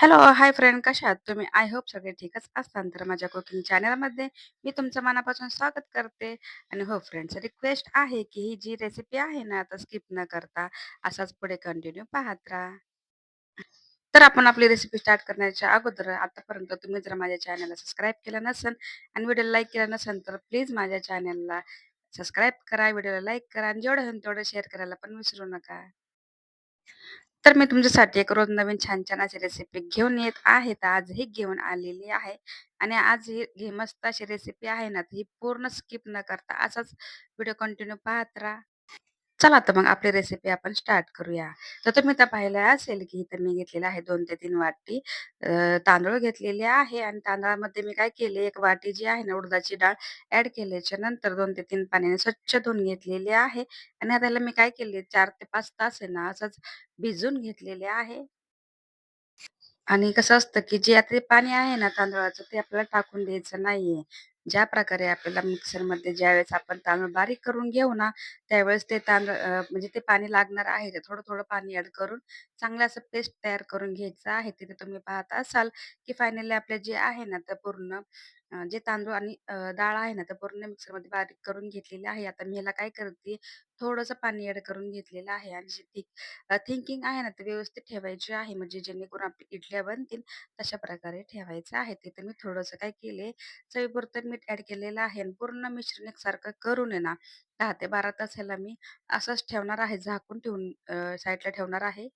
Hello, hi friend कशा आहात तुम्ही? आय होप सगळे ठीकच असताल. तर माझ्या कुकिंग चॅनलमध्ये मी तुमचं मनापासून स्वागत करते आणि हो फ्रेंड्स रिक्वेस्ट आहे, की ही जी रेसिपी आहे ना, आता स्किप न करता असाच पुढे कंटिन्यू पाहत राहा. तर आपण आपली रेसिपी स्टार्ट करण्याच्या अगोदर आतापर्यंत तुम्ही जर माझ्या चॅनलला सबस्क्राईब केलं नसेल आणि व्हिडिओला लाईक केला नसेल, तर प्लीज माझ्या चॅनलला सबस्क्राईब करा, व्हिडिओला लाईक करा आणि जेवढं होईल तेवढं शेअर करायला पण विसरू नका. तर मी तुमच्यासाठी एक रोज नवीन छान-छान अशी रेसिपी घेऊन येत आहे. तर आजही घेऊन आलेली आहे आणि आज ही घे मस्त अशी रेसिपी आहे ना, तर ही पूर्ण स्किप न करता असाच व्हिडिओ कंटिन्यू पाहत राहा. चला तर मग आपली रेसिपी आपण स्टार्ट करूया. तर तुम्ही तर पाहिलं असेल, की इथं मी घेतलेलं आहे दोन ते तीन वाटी अ, तांदूळ घेतलेले आहे आणि तांदळामध्ये मी काय केले, एक वाटी जी आहे ना उडदाची डाळ ऍड केल्याच्यानंतर दोन ते तीन पाण्याने स्वच्छ धुवून घेतलेले आहे आणि आता मी काय केले चार ते पाच तास आहे ना असंच भिजवून घेतलेले आहे. आणि कसं असतं, की जे आता ते पाणी आहे ना तांदळाचं, ते आपल्याला टाकून द्यायचं नाहीये. ज्या प्रकारे आपल्याला मिक्सरमध्ये ज्यावेळेस आपण तांदूळ बारीक करून घेऊ ना, त्यावेळेस ते तांदूळ अ, म्हणजे ते पाणी लागणार आहे. ते थोडं-थोडं पाणी ॲड करून चांगलं असं पेस्ट तयार करून घ्यायचं आहे. तिथे तुम्ही पाहत असाल, की फायनली आपलं जे आहे ना, तर पूर्ण अ, जे तांदूळ आणि अ, डाळ आहे ना, तर पूर्ण मिक्सरमध्ये बारीक करून घेतलेली आहे. आता मी ह्याला काय करते, थोडंसं पाणी ॲड करून घेतलेलं आहे आणि जी ती थिंकिंग आहे ना, ती व्यवस्थित ठेवायची आहे. म्हणजे जेणेकरून आपली इडल्या बनतील तशा प्रकारे ठेवायचं आहे. तिथे मी थोडंसं काय केले, चवीपुरतं मीठ ॲड केलेलं आहे आणि पूर्ण मिश्रण एकसारखं करून आहे ना, 10 ते 12 तास ह्याला मी असंच ठेवणार आहे. झाकून ठेवून अ, साईडला ठेवणार आहे.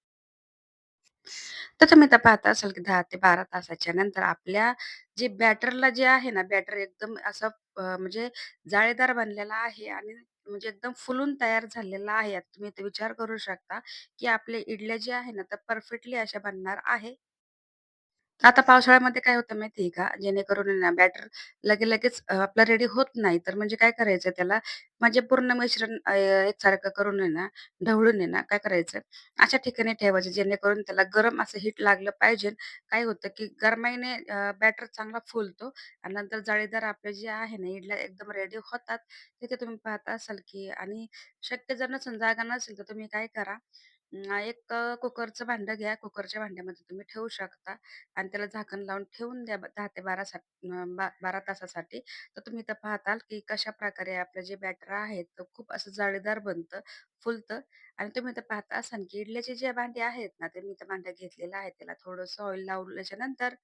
तर तुम्ही आता पाहता असाल की 10 ते 12 तासाच्या नंतर आपल्या जे बॅटरला जे आहे ना, बॅटर एकदम असं अ, म्हणजे जाळीदार बनलेला आहे आणि म्हणजे एकदम फुलून तयार झालेला आहे. आता तुम्ही इथे विचार करू शकता, की आपल्या इडल्या ज्या आहे ना, त्या परफेक्टली अशा बनणार आहे. आता पावसाळ्यामध्ये काय होतं माहिती आहे का? जेणेकरून आहे ना बॅटर लगे-लगेच अ, रेडी होत नाही. तर म्हणजे काय करायचं त्याला म्हणजे पूर्ण मिश्रण अ, एकसारखं करून आहे ना, ढवळून आहे ना, काय करायचं अशा ठिकाणी ठेवायचं जेणेकरून त्याला गरम असं हीट लागलं पाहिजे. काय होतं की गरमाईने अ, बॅटर चांगला फुलतो आणि नंतर जाळीदार आपले जे आहे ना, इडल्या एकदम रेडी होतात. तिथे तुम्ही पाहत असाल की आणि शक्य जर नसेल, जागा नसेल तर तुम्ही काय करा अ, एक अ, कुकरचं भांडं घ्या. कुकरच्या भांड्यामध्ये तुम्ही ठेवू शकता आणि त्याला झाकण लावून ठेवून द्या दहा 10 ते 12 सा अ, बा 12 तासासाठी. तर तुम्ही इथं पाहताल, की कशाप्रकारे आपलं जे बॅटर आहे, तर खूप असं जाळीदार बनतं, फुलतं आणि तुम्ही इथं पाहता असाल, की इडल्याचे जे भांडे आहेत ना, ते मी इथं भांडं घेतलेलं आहे. त्याला थोडंसं ऑइल लावल्याच्या नंतर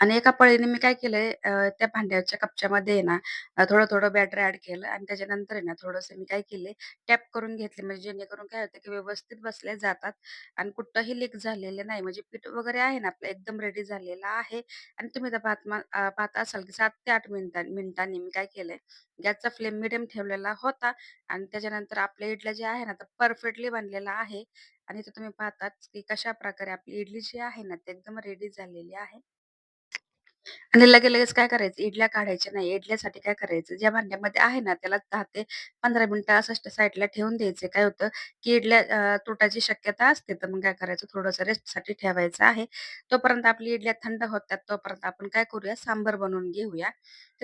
आणि एका पळीने मी काय केलंय अ, त्या भांड्याच्या कपच्यामध्ये आहे ना अ, थोडं-थोडं बॅटर ॲड केलं आणि त्याच्यानंतर आहे ना थोडंसं मी काय केले टॅप करून घेतले म्हणजे जेणेकरून काय होतं की व्यवस्थित बसल्या जातात आणि कुठंही लीक झालेलं नाही. म्हणजे पीठ वगैरे आहे ना आपलं एकदम रेडी झालेलं आहे आणि तुम्ही तर पाहत मा अ, पाहत असाल की 7 ते 8 मिनिटां मिनिटांनी मी काय केलंय गॅसचा फ्लेम मीडियम ठेवलेला होता आणि त्याच्यानंतर आपल्या इडल्या जे आहे ना तर परफेक्टली बनलेला आहे आणि इथे तुम्ही पाहताच की कशाप्रकारे आपली इडली जी आहे ना ती एकदम रेडी झालेली आहे. आणि लगे-लगेच काय करायचं, इडल्या काढायच्या नाही. इडल्यासाठी काय करायचं, ज्या भांड्यामध्ये आहे ना, त्याला 10 ते 15 मिनिटं असं साईडला ठेवून द्यायचे. काय होतं, की इडल्या अ, तुटायची शक्यता असते. तर मग काय करायचं, थोडंसं रेस्टसाठी ठेवायचं आहे. तोपर्यंत आपली इडल्या थंड होतात, तोपर्यंत आपण काय करूया, सांबार बनवून घेऊया.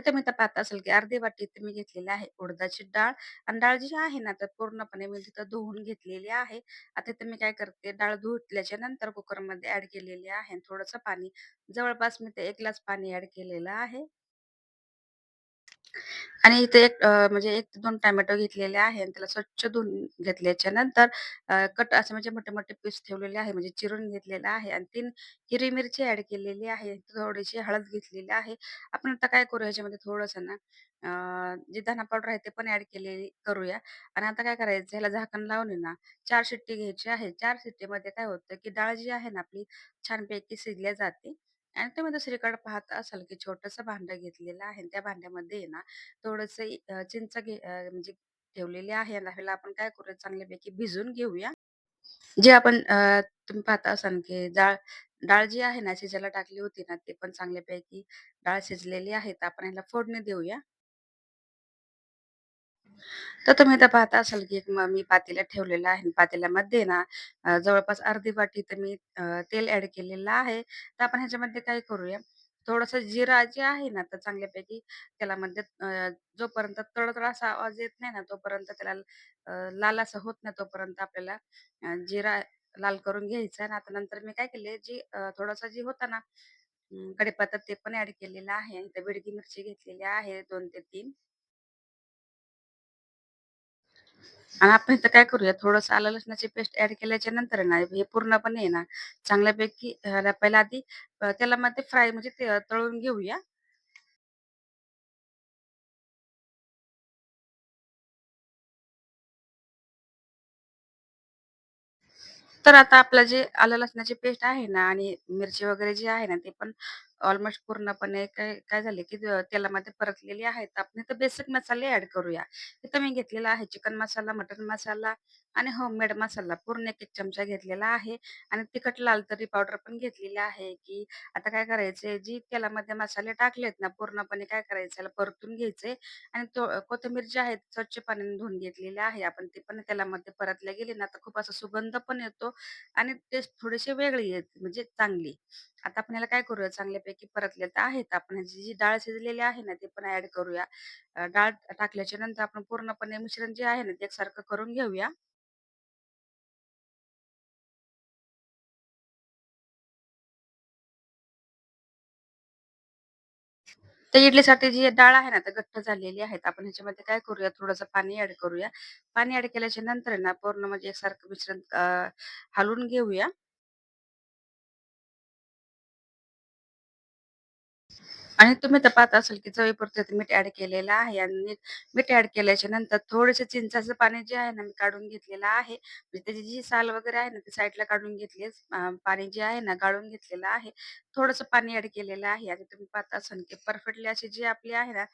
तर मी तर पाहत असेल की अर्धी वाटी इथे मी घेतलेली आहे उडदाची डाळ आणि डाळ जी आहे ना, तर पूर्णपणे मी तिथं धुवून घेतलेली आहे. आता इथे मी काय करते, डाळ धुतल्याच्या नंतर कुकरमध्ये ऍड केलेली आहे थोडंसं पाणी जवळपास मी ते एक ग्लास पाणी ऍड केलेलं आहे. आणि इथे एक अ, म्हणजे 1 दोन 2 टोमॅटो घेतलेले आहे आणि त्याला स्वच्छ धुवून घेतल्याच्या नंतर अ, कट असे म्हणजे मोठे-मोठे पीस ठेवलेले आहे, म्हणजे चिरून घेतलेला आहे आणि 3 हिरवी मिरची ॲड केलेली आहे. थोडीशी हळद घेतलेली आहे. आपण आता काय करू ह्याच्यामध्ये थोडंसं ना अ, जे धना पावडर आहे ते पण ॲड केलेली करूया आणि आता काय करायचं ह्याला झाकण लावून आहे ना 4 शिट्टी घ्यायची आहे. 4 शिट्टीमध्ये काय होतं, की डाळ जी आहे ना आपली छानपैकी शिजल्या जाते आणि तुम्ही दुसरीकडे पाहत असाल, की छोटंसं भांडं घेतलेलं आहे आणि त्या भांड्यामध्ये आहे ना थोडस चिंच घे म्हणजे ठेवलेली आहे आणि ह्याला आपण काय करूया चांगल्यापैकी भिजवून घेऊया. जे आपण अ, तुम्ही पाहता असाल की डाळ डाळ जी आहे ना शिजायला टाकली होती ना, ते पण चांगल्यापैकी डाळ शिजलेली आहे. तर आपण ह्याला फोडणी देऊया. तर तुम्ही इथं पाहता असाल की एक म मी पातेला ठेवलेलं आहे. पातेल्यामध्ये ना अ, जवळपास अर्धी वाटी तर मी अ, तेल ऍड केलेलं आहे. तर आपण ह्याच्यामध्ये काय करूया, थोडंसं जिरा जे आहे ना, तर चांगल्यापैकी त्याला अ, जोपर्यंत तळतळ असा आवाज येत नाही ना, तोपर्यंत त्याला अ, लाल असं होत नाही, तोपर्यंत आपल्याला अ, जिरा लाल करून घ्यायचा आणि आता नंतर मी काय केले, जी अ, थोडासा जी होता ना अं, कढीपत्ता ते पण ऍड केलेला आहे. आणि इथं मिरची घेतलेली आहे दोन ते तीन आणि आपण इथं काय करूया, थोडंसं आलं लसणाची पेस्ट ऍड केल्याच्यानंतर ना, हे पूर्णपणे आहे ना, चांगल्यापैकी ह्याला पहिला आधी त्याला मध्ये फ्राय म्हणजे ते तळून घेऊया. तर आता आपलं जे आलं लसणाची पेस्ट आहे ना आणि मिरची वगैरे जी आहे ना, ते पण ऑलमोस्ट पूर्णपणे काय काय झाले, की अ, तेलामध्ये परतलेली आहे. तर आपण इथं बेसिक मसाले ऍड करूया. इथं मी घेतलेला आहे चिकन मसाला, मटन मसाला आणि होममेड मसाला पूर्ण 1-1 चमचा घेतलेला आहे आणि तिखट लाल तरी पावडर पण घेतलेली आहे, की आता काय करायचंय, जी तेलामध्ये मसाले टाकलेत ना, पूर्णपणे काय करायचं याला परतून घ्यायचंय आणि तो कोथिंबीर जी आहे स्वच्छ पाण्याने धुवून घेतलेली आहे. आपण ती पण तेलामध्ये परतल्या गेली ना, तर खूप असा सुगंध पण येतो आणि टेस्ट थोडीशी वेगळी येते म्हणजे चांगली. आता आपण याला काय करूया चांगल्यापैकी परतले तर आहेत. आपण ह्याची जी डाळ शिजलेली आहे ना, ती पण ऍड करूया. अ, डाळ टाकल्याच्या नंतर आपण पूर्णपणे मिश्रण जे आहे ना, ते एकसारखं करून घेऊया. तर इडलीसाठी जी डाळ आहे ना, तर घट्ट झालेली आहे. तर आपण ह्याच्यामध्ये काय करूया, थोडंसं पाणी ऍड करूया. पाणी ऍड केल्याच्यानंतर ना, पूर्ण म्हणजे एकसारखं मिश्रण अ, हलवून घेऊया. आणि तुम्ही तर पाहत असाल, की चवीपुरतं ते मीठ ऍड केलेलं आहे आणि मीठ ऍड केल्याच्यानंतर थोडेसे चिंचाचं पाणी जे आहे ना, मी काढून घेतलेलं आहे. म्हणजे त्याची जी साल वगैरे आहे ना, ती साईडला काढून घेतली पाणी जे आहे ना, गाळून घेतलेलं आहे. थोडंसं पाणी ऍड केलेलं आहे आणि तुम्ही पाहत असाल, की परफेक्टली अशी जी आपली आहे ना,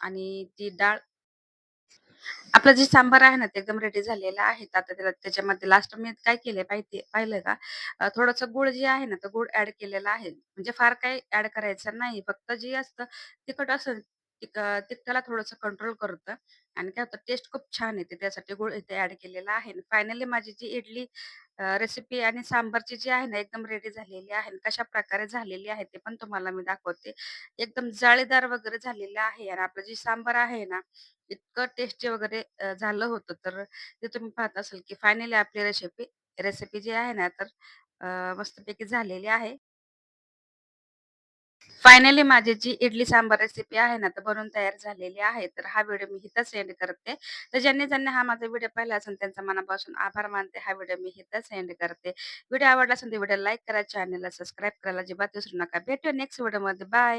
आणि ती डाळ आपलं जे सांबार आहे ना, ते एकदम रेडी झालेलं आहे. आता त्याला त्याच्यामध्ये लास्ट मी काय केलंय माहिती पाहिलं का? अ, गुळ जे आहे ना, तो गुळ ऍड केलेला आहे. म्हणजे फार काही ऍड करायचं नाही. फक्त जे असतं तिखट असेल तिक अ, तिखटाला थोडंसं कंट्रोल करतं आणि काय होतं टेस्ट खूप छान येते. त्यासाठी गुळ इथे ऍड केलेला आहे. फायनली माझी जी इडली रेसिपी आणि सांबारची जी आहे ना, एकदम रेडी झालेली आहे. आणि कशाप्रकारे झालेली आहे ते पण तुम्हाला मी दाखवते. एकदम जाळीदार वगैरे झालेलं आहे आणि आपलं जे सांबार आहे ना, इतकं टेस्टी वगैरे अ, झालं होतं. तर ते तुम्ही पाहत असाल, की फायनली आपली रेसिपी रेसिपी जी आहे ना, तर अ, मस्तपैकी झालेली आहे. फायनली माझी जी इडली सांबार रेसिपी आहे ना, तर बनवून तयार झालेली आहे. तर हा व्हिडिओ मी इथंच एंड करते. तर ज्यांनी-ज्यांनी हा माझा व्हिडिओ पाहिला असेल त्यांचा मनापासून आभार मानते. हा व्हिडिओ मी इथंच एंड करते. व्हिडिओ आवडला असेल तर व्हिडिओ लाईक करा, चॅनलला सबस्क्राईब करायला अजिबात विसरू नका. भेटूया नेक्स्ट व्हिडिओमध्ये. बाय.